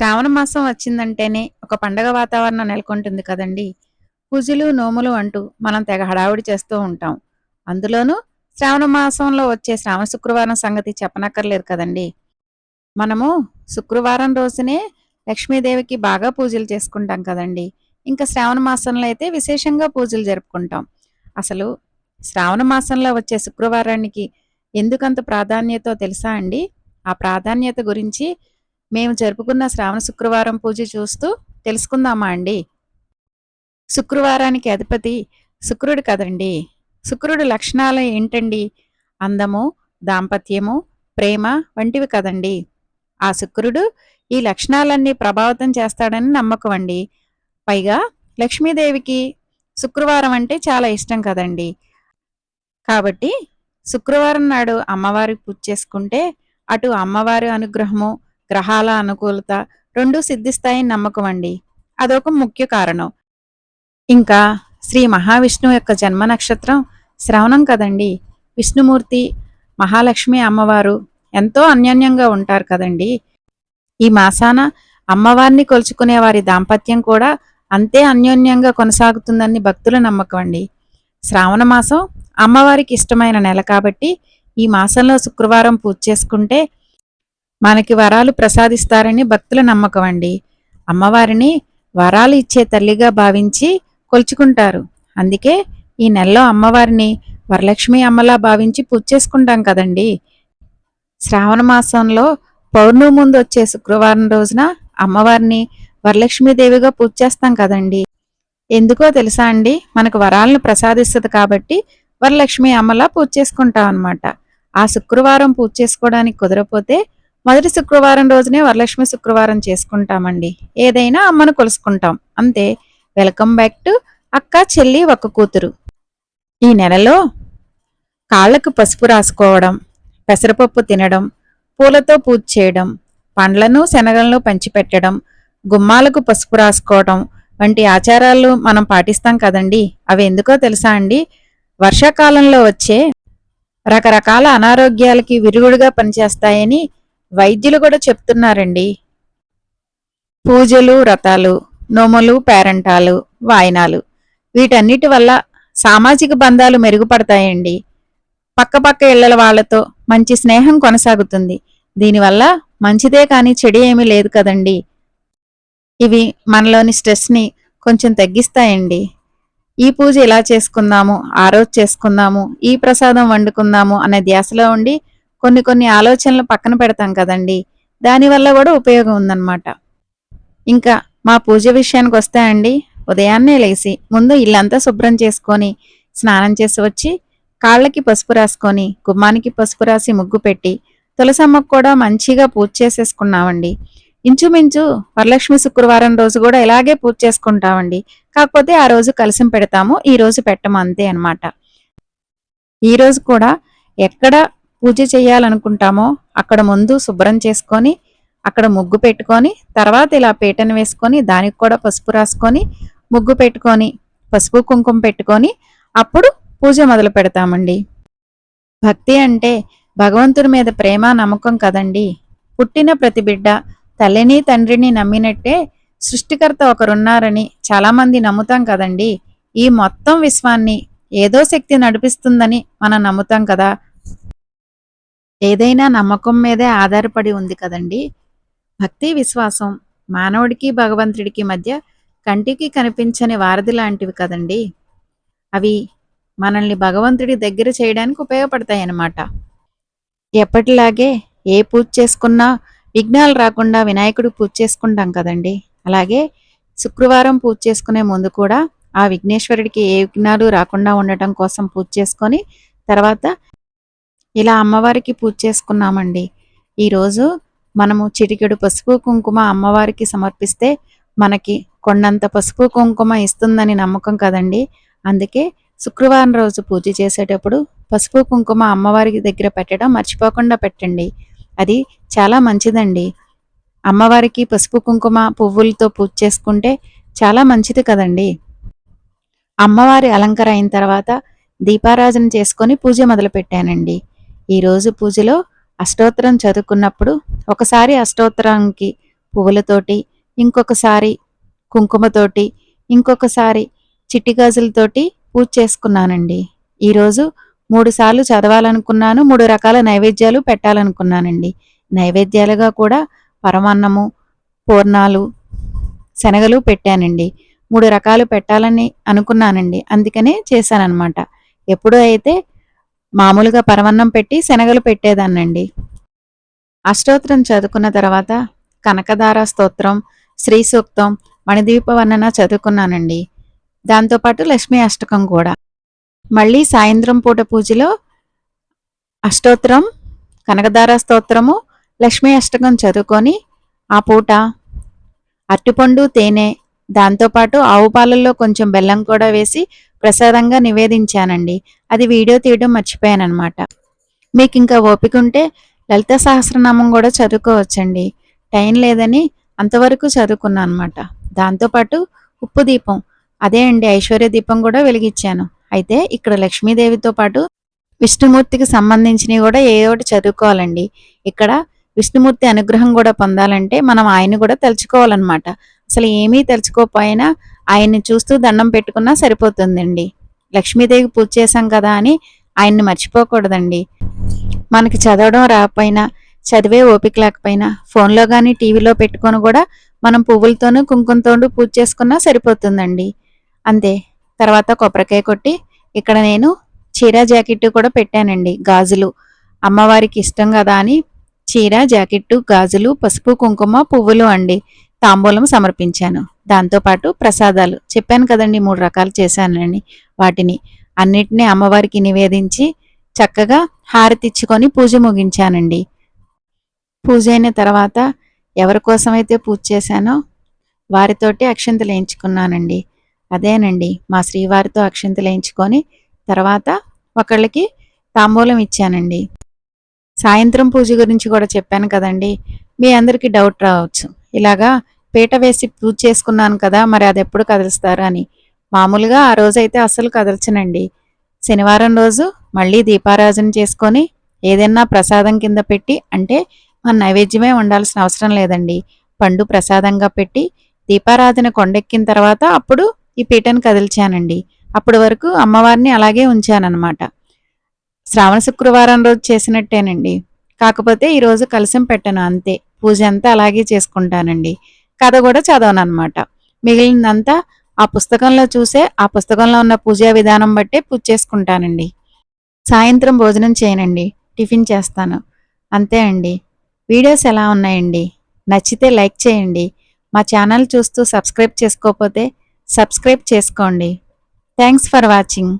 శ్రావణ మాసం వచ్చిందంటేనే ఒక పండగ వాతావరణం నెలకొంటుంది కదండి. పూజలు నోములు అంటూ మనం తెగ హడావుడి చేస్తూ ఉంటాం. అందులోనూ శ్రావణ మాసంలో వచ్చే శ్రావణ శుక్రవారం సంగతి చెప్పనక్కర్లేదు కదండి. మనము శుక్రవారం రోజునే లక్ష్మీదేవికి బాగా పూజలు చేసుకుంటాం కదండి. ఇంకా శ్రావణ మాసంలో అయితే విశేషంగా పూజలు జరుపుకుంటాం. అసలు శ్రావణ మాసంలో వచ్చే శుక్రవారానికి ఎందుకంత ప్రాధాన్యతో తెలుసా అండి? ఆ ప్రాధాన్యత గురించి మేము జరుపుకున్న శ్రావణ శుక్రవారం పూజ చూస్తూ తెలుసుకుందామా అండి? శుక్రవారానికి అధిపతి శుక్రుడు కదండి. శుక్రుడు లక్షణాలు ఏంటండి? అందము దాంపత్యము ప్రేమ వంటివి కదండి. ఆ శుక్రుడు ఈ లక్షణాలన్నీ ప్రభావితం చేస్తాడని నమ్మకం అండి. పైగా లక్ష్మీదేవికి శుక్రవారం అంటే చాలా ఇష్టం కదండి. కాబట్టి శుక్రవారం నాడు అమ్మవారి పూజ చేసుకుంటే అటు అమ్మవారి అనుగ్రహము గ్రహాల అనుకూలత రెండు సిద్ధిస్తాయని నమ్మకం అండి. అదొక ముఖ్య కారణం. ఇంకా శ్రీ మహావిష్ణువు యొక్క జన్మ నక్షత్రం శ్రవణం కదండి. విష్ణుమూర్తి మహాలక్ష్మి అమ్మవారు ఎంతో అన్యోన్యంగా ఉంటారు కదండి. ఈ మాసాన అమ్మవారిని కొలుచుకునే వారి దాంపత్యం కూడా అంతే అన్యోన్యంగా కొనసాగుతుందని భక్తుల నమ్మకం అండి. శ్రావణ మాసం అమ్మవారికి ఇష్టమైన నెల కాబట్టి ఈ మాసంలో శుక్రవారం పూజ చేసుకుంటే మనకి వరాలు ప్రసాదిస్తారని భక్తుల నమ్మకం అండి. అమ్మవారిని వరాలు ఇచ్చే తల్లిగా భావించి కొలుచుకుంటారు. అందుకే ఈ నెలలో అమ్మవారిని వరలక్ష్మి అమ్మలా భావించి పూజ చేసుకుంటాం కదండి. శ్రావణ మాసంలో పౌర్ణమి ముందు వచ్చే శుక్రవారం రోజున అమ్మవారిని వరలక్ష్మీదేవిగా పూజ చేస్తాం కదండి. ఎందుకో తెలుసా అండి? మనకు వరాలను ప్రసాదిస్తుంది కాబట్టి వరలక్ష్మి అమ్మలా పూజ చేసుకుంటాం అనమాట ఆ శుక్రవారం పూజ చేసుకోవడానికి కుదరపోతే మొదటి శుక్రవారం రోజునే వరలక్ష్మి శుక్రవారం చేసుకుంటామండి. ఏదైనా అమ్మను కొలుసుకుంటాం. అంతే. వెల్కమ్ బ్యాక్ టు అక్క చెల్లి ఒక కూతురు. ఈ నెలలో కాళ్ళకు పసుపు రాసుకోవడం పెసరపప్పు తినడం పూలతో పూజ చేయడం పండ్లను శనగలను పంచిపెట్టడం గుమ్మాలకు పసుపు రాసుకోవడం వంటి ఆచారాలు మనం పాటిస్తాం కదండి. అవి ఎందుకో తెలుసా అండి? వర్షాకాలంలో వచ్చే రకరకాల అనారోగ్యాలకి విరుగుడుగా పనిచేస్తాయని వైద్యులు కూడా చెప్తున్నారండి. పూజలు వ్రతాలు నోములు పేరంటాలు వాయనాలు వీటన్నిటి వల్ల సామాజిక బంధాలు మెరుగుపడతాయండి. పక్కపక్క ఇళ్ళల వాళ్ళతో మంచి స్నేహం కొనసాగుతుంది. దీనివల్ల మంచిదే కానీ చెడు ఏమీ లేదు కదండి. ఇవి మనలోని స్ట్రెస్ని కొంచెం తగ్గిస్తాయండి. ఈ పూజ ఇలా చేసుకుందాము ఆ రోజు చేసుకుందాము ఈ ప్రసాదం వండుకుందాము అనే ధ్యాసలో ఉండి కొన్ని కొన్ని ఆలోచనలు పక్కన పెడతాం కదండి. దానివల్ల కూడా ఉపయోగం ఉందన్నమాట. ఇంకా మా పూజ విషయానికి వస్తే అండి ఉదయాన్నే లేచి ముందు ఇల్లంతా శుభ్రం చేసుకొని స్నానం చేసి వచ్చి కాళ్ళకి పసుపు రాసుకొని గుమ్మానికి పసుపు రాసి ముగ్గు పెట్టి తులసమ్మకు కూడా మంచిగా పూజ చేసేసుకున్నామండి. ఇంచుమించు వరలక్ష్మి శుక్రవారం రోజు కూడా ఇలాగే పూజ చేసుకుంటామండి. కాకపోతే ఆ రోజు కలిసి పెడతాము ఈ రోజు పెట్టము అంతే అనమాట ఈ రోజు కూడా ఎక్కడ పూజ చేయాలనుకుంటామో అక్కడ ముందు శుభ్రం చేసుకొని అక్కడ ముగ్గు పెట్టుకొని తర్వాత ఇలా పీటను వేసుకొని దానికి కూడా పసుపు రాసుకొని ముగ్గు పెట్టుకొని పసుపు కుంకుమ పెట్టుకొని అప్పుడు పూజ మొదలు పెడతామండి. భక్తి అంటే భగవంతుడి మీద ప్రేమ నమ్మకం కదండి. పుట్టిన ప్రతి బిడ్డ తల్లిని తండ్రిని నమ్మినట్టే సృష్టికర్త ఒకరున్నారని చాలామంది నమ్ముతాం కదండి. ఈ మొత్తం విశ్వాన్ని ఏదో శక్తి నడిపిస్తుందని మనం నమ్ముతాం కదా. ఏదైనా నమ్మకం మీదే ఆధారపడి ఉంది కదండి. భక్తి విశ్వాసం మానవుడికి భగవంతుడికి మధ్య కంటికి కనిపించని వారధి లాంటివి కదండి. అవి మనల్ని భగవంతుడి దగ్గర చేయడానికి ఉపయోగపడతాయి అన్నమాట. ఎప్పటిలాగే ఏ పూజ చేసుకున్నా విఘ్నాలు రాకుండా వినాయకుడు పూజ చేసుకుంటాం కదండి. అలాగే శుక్రవారం పూజ చేసుకునే ముందు కూడా ఆ విఘ్నేశ్వరుడికి ఏ విఘ్నాలు రాకుండా ఉండటం కోసం పూజ చేసుకొని తర్వాత ఇలా అమ్మవారికి పూజ చేసుకున్నామండి. ఈరోజు మనము చిటికెడు పసుపు కుంకుమ అమ్మవారికి సమర్పిస్తే మనకి కొండంత పసుపు కుంకుమ ఇస్తుందని నమ్మకం కదండి. అందుకే శుక్రవారం రోజు పూజ చేసేటప్పుడు పసుపు కుంకుమ అమ్మవారికి దగ్గర పెట్టడం మర్చిపోకుండా పెట్టండి. అది చాలా మంచిదండి. అమ్మవారికి పసుపు కుంకుమ పువ్వులతో పూజ చేసుకుంటే చాలా మంచిది కదండి. అమ్మవారి అలంకర అయిన తర్వాత దీపారాజన చేసుకొని పూజ మొదలుపెట్టానండి. ఈరోజు పూజలో అష్టోత్తరం చదువుకున్నప్పుడు ఒకసారి అష్టోత్తరానికి పువ్వులతోటి ఇంకొకసారి కుంకుమతోటి ఇంకొకసారి చిట్టి గాజులతోటి పూజ చేసుకున్నానండి. ఈరోజు మూడు సార్లు చదవాలనుకున్నాను మూడు రకాల నైవేద్యాలు పెట్టాలనుకున్నానండి. నైవేద్యాలుగా కూడా పరమాన్నము పూర్ణాలు శనగలు పెట్టానండి. మూడు రకాలు పెట్టాలని అనుకున్నానండి. అందుకనే చేశానన్నమాట. ఎప్పుడూ అయితే మామూలుగా పరవన్నం పెట్టి శనగలు పెట్టేదాన్నండి. అష్టోత్తరం చదువుకున్న తర్వాత కనకధార స్తోత్రం శ్రీ సూక్తం మణిదీప వర్ణన చదువుకున్నానండి. దాంతోపాటు లక్ష్మీ అష్టకం కూడా. మళ్ళీ సాయంత్రం పూట పూజలో అష్టోత్తరం కనకధార స్తోత్రము లక్ష్మీ అష్టకం చదువుకొని ఆ పూట అరటిపండు తేనె దాంతోపాటు ఆవు పాలల్లో కొంచెం బెల్లం కూడా వేసి ప్రసాదంగా నివేదించానండి. అది వీడియో తీయడం మర్చిపోయానమాట మీకు ఇంకా ఓపిక ఉంటే లలిత సహస్రనామం కూడా చదువుకోవచ్చండి. టైం లేదని అంతవరకు చదువుకున్నాను అనమాట దాంతోపాటు ఉప్పు దీపం. అదే అండి ఐశ్వర్య దీపం కూడా వెలిగించాను. అయితే ఇక్కడ లక్ష్మీదేవితో పాటు విష్ణుమూర్తికి సంబంధించినవి కూడా ఏ ఒకటి చదువుకోవాలండి. ఇక్కడ విష్ణుమూర్తి అనుగ్రహం కూడా పొందాలంటే మనం ఆయన్ని కూడా తలుచుకోవాలన్నమాట. అసలు ఏమీ తలుచుకోకపోయినా ఆయన్ని చూస్తూ దండం పెట్టుకున్నా సరిపోతుందండి. లక్ష్మీదేవి పూజ చేశాం కదా అని ఆయన్ని మర్చిపోకూడదండి. మనకి చదవడం రాకపోయినా చదివే ఓపిక లేకపోయినా ఫోన్లో కానీ టీవీలో పెట్టుకొని కూడా మనం పువ్వులతోనూ కుంకుమతోనూ పూజ చేసుకున్నా సరిపోతుందండి. అంతే. తర్వాత కొబ్బరికాయ కొట్టి ఇక్కడ నేను చీర జాకెట్ కూడా పెట్టానండి గాజులు. అమ్మవారికి ఇష్టం కదా అని చీర జాకెట్టు గాజులు పసుపు కుంకుమ పువ్వులు అండి. తాంబూలం సమర్పించాను. దాంతోపాటు ప్రసాదాలు. చెప్పాను కదండి మూడు రకాలు చేశానండి వాటిని. అన్నిటినీ అమ్మవారికి నివేదించి చక్కగా హారతిచ్చుకొని పూజ ముగించానండి. పూజ అయిన తర్వాత ఎవరి కోసమైతే పూజ చేశానో వారితోటి అక్షంతలు వేయించుకున్నానండి. అదేనండి మా శ్రీవారితో అక్షంతలు వేయించుకొని తర్వాత ఒకళ్ళకి తాంబూలం ఇచ్చానండి. సాయంత్రం పూజ గురించి కూడా చెప్పాను కదండి మీ అందరికీ డౌట్ రావచ్చు. ఇలాగా పీట వేసి పూజ చేసుకున్నాను కదా మరి అది ఎప్పుడు కదులుస్తారు అని. మామూలుగా ఆ రోజైతే అసలు కదల్చనండి. శనివారం రోజు మళ్ళీ దీపారాజన చేసుకొని ఏదైనా ప్రసాదం కింద పెట్టి అంటే మన నైవేద్యమే ఉండాల్సిన అవసరం లేదండి. పండు ప్రసాదంగా పెట్టి దీపారాధన కొండెక్కిన తర్వాత అప్పుడు ఈ పీటను కదిల్చానండి. అప్పటి వరకు అమ్మవారిని అలాగే ఉంచానన్నమాట. శ్రావణ శుక్రవారం రోజు చేసినట్టేనండి. కాకపోతే ఈరోజు కలిసం పెట్టను అంతే. పూజ అంతా అలాగే చేసుకుంటానండి. కథ కూడా చదవను అనమాట మిగిలినంతా ఆ పుస్తకంలో చూసే ఆ పుస్తకంలో ఉన్న పూజా విధానం బట్టే పూజ చేసుకుంటానండి. సాయంత్రం భోజనం చేయనండి. టిఫిన్ చేస్తాను. అంతే అండి. వీడియోస్ ఎలా ఉన్నాయండి? నచ్చితే లైక్ చేయండి. మా ఛానల్ చూస్తూ సబ్స్క్రైబ్ చేసుకోకపోతే సబ్స్క్రైబ్ చేసుకోండి. Thanks for watching.